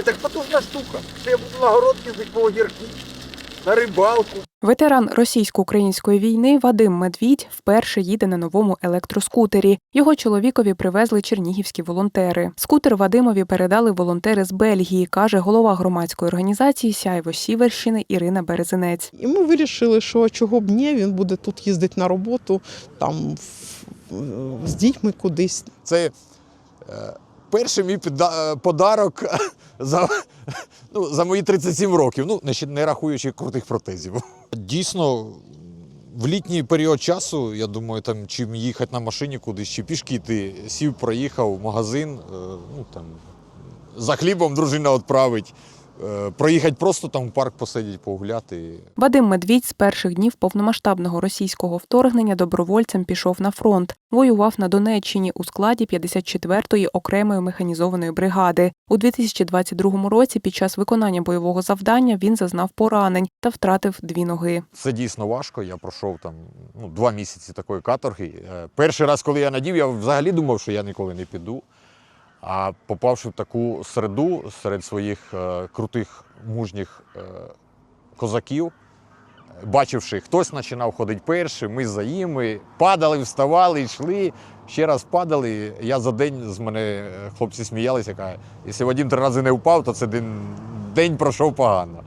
І так потужна штука, що я буду на город їздити по огірки, на рибалку. Ветеран російсько-української війни Вадим Медвідь вперше їде на новому електроскутері. Його чоловікові привезли чернігівські волонтери. Скутер Вадимові передали волонтери з Бельгії, каже голова громадської організації Сяйво Сіверщини Ірина Березинець. І ми вирішили, що чого б ні, він буде тут їздити на роботу, там з дітьми кудись. Це е, перший мій е, подарок за, ну, за мої 37 років, ну, не, рахуючи крутих протезів. Дійсно, в літній період часу, я думаю, там, чим їхати на машині кудись, чи пішки йти, сів, проїхав в магазин, е, ну, там, за хлібом дружина відправить. Е, Проїхати просто там в парк посидіти, погуляти. Вадим Медвідь з перших днів повномасштабного російського вторгнення добровольцем пішов на фронт. Воював на Донеччині у складі 54-ї окремої механізованої бригади. У 2022 році під час виконання бойового завдання він зазнав поранень та втратив дві ноги. Це дійсно важко. Я пройшов там ну, два місяці такої каторги. Е, Перший раз, коли я надів, я взагалі думав, що я ніколи не піду. А попавши в таку середу серед своїх е, крутих мужніх е, козаків, бачивши, хтось починав ходити перший, ми за ними, падали, вставали, йшли, ще раз падали. Я за день з мене е, хлопці сміялися, якщо Вадим три рази не впав, то це день, день пройшов погано.